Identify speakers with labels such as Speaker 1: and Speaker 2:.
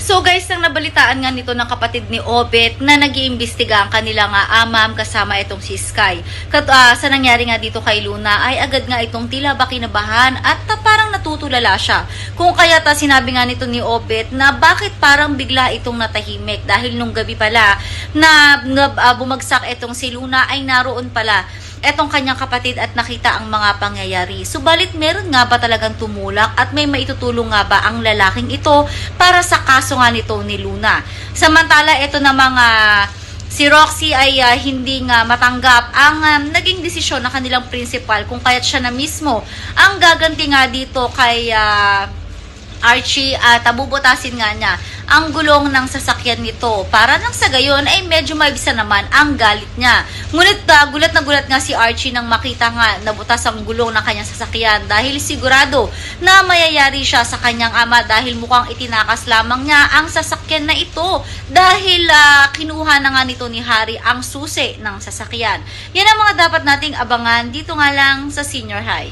Speaker 1: So guys, nang nabalitaan nga nito ng kapatid ni Obet na nag-iimbestiga ang kanilang nga amam kasama itong si Sky. Kat, ah, sa nangyari nga dito kay Luna ay agad nga itong tila ba kinabahan at ta, parang natutulala siya. Kung kaya ta sinabi nga nito ni Obet na bakit parang bigla itong natahimik dahil nung gabi pala na, ah, bumagsak itong si Luna ay naroon pala etong kanyang kapatid at nakita ang mga pangyayari. Subalit meron nga ba talagang tumulak at may maitutulong nga ba ang lalaking ito para sa kaso nga nito ni Luna. Samantala ito na mga si Roxy ay ah, hindi nga matanggap ang um, naging desisyon ng kanilang principal kung kaya't siya na mismo ang gaganti nga dito kay ah, Archie at abubutasin nga niya ang gulong ng sasakyan nito para nang sa gayon ay medyo maibisa naman ang galit niya. Ngunit ah, gulat na gulat nga si Archie nang makita nga nabutas ang gulong ng kanyang sasakyan dahil sigurado na mayayari siya sa kanyang ama dahil mukhang itinakas lamang niya ang sasakyan na ito dahil ah, kinuha na nga nito ni Harry ang susi ng sasakyan. Yan ang mga dapat nating abangan dito nga lang sa senior high.